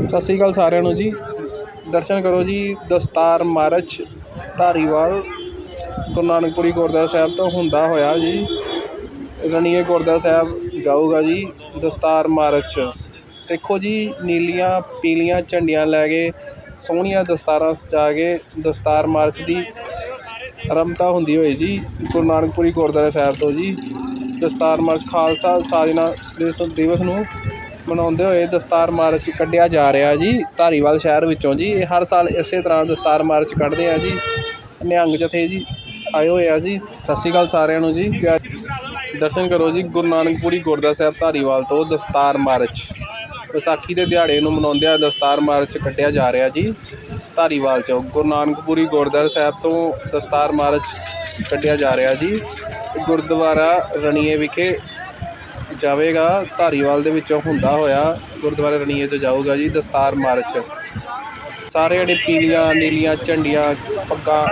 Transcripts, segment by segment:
ਸਤਿ ਸ਼੍ਰੀ ਅਕਾਲ ਸਾਰਿਆਂ ਨੂੰ ਜੀ। ਦਰਸ਼ਨ ਕਰੋ ਜੀ, ਦਸਤਾਰ ਮਾਰਚ ਧਾਰੀਵਾਲ, ਗੁਰੂ ਨਾਨਕਪੁਰੀ ਗੁਰਦੁਆਰਾ ਸਾਹਿਬ ਤੋਂ ਹੁੰਦਾ ਹੋਇਆ ਜੀ। ਰਣੀਏ ਗੁਰਦੁਆਰਾ ਸਾਹਿਬ ਜਾਊਗਾ ਜੀ, ਦਸਤਾਰ ਮਾਰਚ। ਦੇਖੋ ਜੀ, ਨੀਲੀਆਂ, ਪੀਲੀਆਂ ਝੰਡੀਆਂ ਲੈ ਕੇ, ਸੋਹਣੀਆਂ ਦਸਤਾਰਾਂ ਸਜਾ ਕੇ ਦਸਤਾਰ ਮਾਰਚ ਦੀ ਆਰੰਭਤਾ ਹੁੰਦੀ ਹੋਈ ਜੀ, ਗੁਰੂ ਨਾਨਕਪੁਰੀ ਗੁਰਦੁਆਰਾ ਸਾਹਿਬ ਤੋਂ ਜੀ। ਦਸਤਾਰ ਮਾਰਚ ਖਾਲਸਾ ਸਾਜਨਾ ਦਿਵਸ ਦਿਵਸ ਨੂੰ ਮਨਾਉਂਦੇ ਹੋਏ ਦਸਤਾਰ ਮਾਰਚ ਕੱਢਿਆ ਜਾ ਰਿਹਾ ਜੀ, ਧਾਰੀਵਾਲ ਸ਼ਹਿਰ ਵਿੱਚੋਂ ਜੀ। ਇਹ ਹਰ ਸਾਲ ਇਸੇ ਤਰ੍ਹਾਂ ਦਸਤਾਰ ਮਾਰਚ ਕੱਢਦੇ ਆ ਜੀ। ਨਿਹੰਗ ਜਥੇ ਜੀ ਆਏ ਹੋਏ ਆ ਜੀ। ਸਤਿ ਸ਼੍ਰੀ ਅਕਾਲ ਸਾਰਿਆਂ ਨੂੰ ਜੀ। ਦਰਸ਼ਨ ਕਰੋ ਜੀ, ਗੁਰੂ ਨਾਨਕਪੁਰੀ ਗੁਰਦੁਆਰਾ ਸਾਹਿਬ ਧਾਰੀਵਾਲ ਤੋਂ ਦਸਤਾਰ ਮਾਰਚ। ਵਿਸਾਖੀ ਦੇ ਦਿਹਾੜੇ ਨੂੰ ਮਨਾਉਂਦੇ ਆ ਦਸਤਾਰ ਮਾਰਚ ਕੱਢਿਆ ਜਾ ਰਿਹਾ ਜੀ, ਧਾਰੀਵਾਲ ਚੋਂ। ਗੁਰੂ ਨਾਨਕਪੁਰੀ ਗੁਰਦੁਆਰਾ ਸਾਹਿਬ ਤੋਂ ਦਸਤਾਰ ਮਾਰਚ ਕੱਢਿਆ ਜਾ ਰਿਹਾ ਜੀ। ਗੁਰਦੁਆਰਾ ਰਣੀਏ ਵਿਖੇ ਜਾਵੇਗਾ, ਧਾਰੀਵਾਲ ਦੇ ਵਿੱਚੋਂ ਹੁੰਦਾ ਹੋਇਆ ਗੁਰਦੁਆਰਾ ਰਣੀਏ ਤੋਂ ਜਾਊਗਾ ਜੀ, ਦਸਤਾਰ ਮਾਰਚ। ਸਾਰੇ ਜਿਹੜੇ ਪੀਲੀਆਂ, ਨੀਲੀਆਂ ਝੰਡੀਆਂ, ਪੱਗਾਂ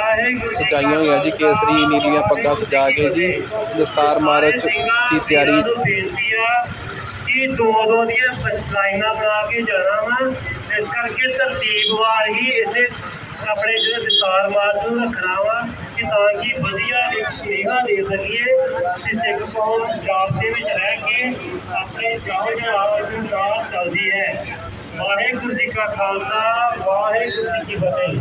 ਸਜਾਈਆਂ ਹੋਈਆਂ ਜੀ, ਕੇਸਰੀ, ਨੀਲੀਆਂ ਪੱਗਾਂ ਸਜਾ ਕੇ ਜੀ, ਦਸਤਾਰ ਮਾਰਚ ਦੀ ਤਿਆਰੀ। ਬੇਨਤੀ ਦੋ ਦੋ ਦੀਆਂ ਲਾਈਨਾਂ ਬਣਾ ਕੇ ਜਾਣਾ ਵਾ, ਇਸ ਕਰਕੇ ਤਰਤੀਬਵਾਰ ਹੀ ਇਸੇ ਆਪਣੇ ਜਿਹੜੇ ਦਸਤਾਰ ਮਾਰਚ ਨੂੰ ਰੱਖਣਾ ਵਾ, ਕਿ ਤਾਂ ਕਿ ਵਧੀਆ ਸੁਨੇਹਾ ਦੇ ਸਕੀਏ ਕਿ ਸਿੱਖ ਕੌਮ ਪੰਜਾਬ ਦੇ ਵਿੱਚ ਰਹਿ ਕੇ ਆਪਣੇ ਚਾਹੋ ਜਹਾਜ਼ ਨੂੰ ਨਾਲ ਚੱਲਦੀ ਹੈ ਵਾਹਿਗੁਰੂ ਜੀ ਕਾ ਖਾਲਸਾ ਵਾਹਿਗੁਰੂ ਜੀ ਕੀ ਫਤਿਹ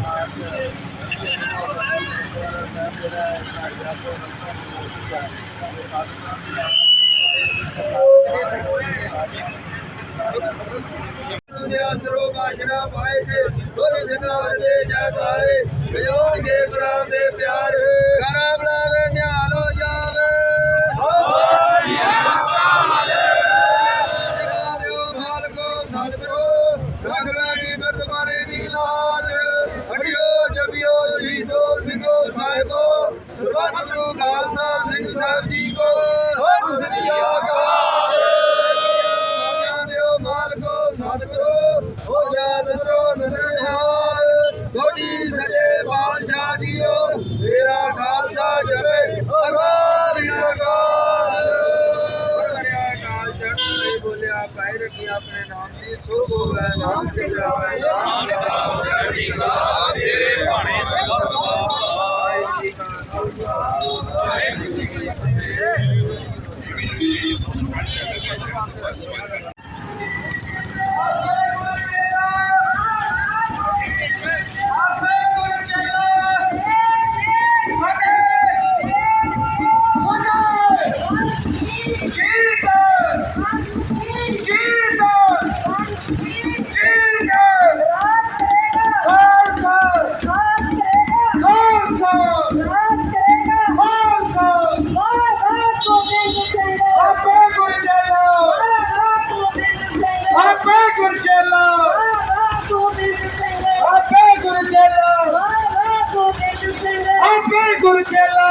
ਦੇ ਅੰਦਰੋਂ ਬਾਜਣਾ ਪਾਏ ਕੇ ਗੁਰ ਸਿਨਾਰ ਦੇ ਜਗਾਏ ਵਿਯੋਗ ਦੇ ਗੁਰਾਂ ਦੇ ਪਿਆਰ ਸਾਹਿਬੋ ਗੁਰੂ ਖਾਲਸਾ ਸਿੰਘ ਸਾਹਿਬ ਜੀ ਕੋ। ਸਤਿ ਸ੍ਰੀ ਅਕਾਲ ਦਿਓ ਮਾਲਕੋ ਸਤਿਗੁਰੂ ਹੋ ਜਾ ਨਜ਼ਰੋ ਨਜ਼ਰ ਨਿਹਾਲ। ਛੋਟੀ ਸਜੇ ਬਾਦਸ਼ਾਹ ਜੀਓ ਤੇਰਾ ਖਾਲਸਾ ਜਪੇ ਅਕਾਲ ਅਕਾਲ ਕਰਿਆ ਕਾਲ ਚੜ੍ਹ ਬੋਲਿਆ ਪਾਇ ਰੱਖੀ ਆਪਣੇ ਨਾਮ ਦੀ ਸੋ ਹੋਵੇ ਨਾਮ ਤੇ ਜਾਵੇ ਨਾਮ ਕਲਾ ਤੇਰੇ ਭਾਣੇ ਵਾਹਿਗੁਰੂ Il est. குறுக்கேலா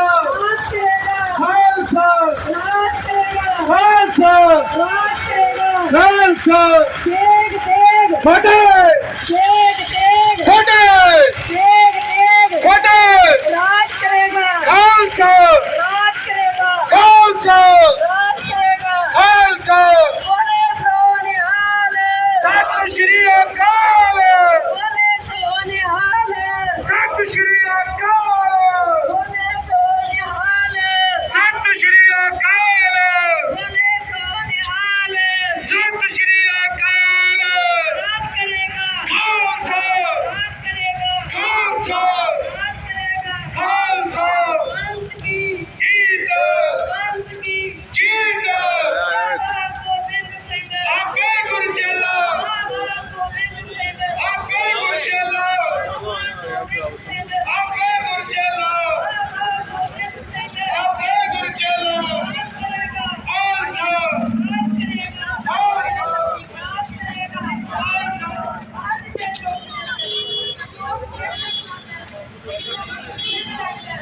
பட்டே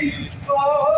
Cristo.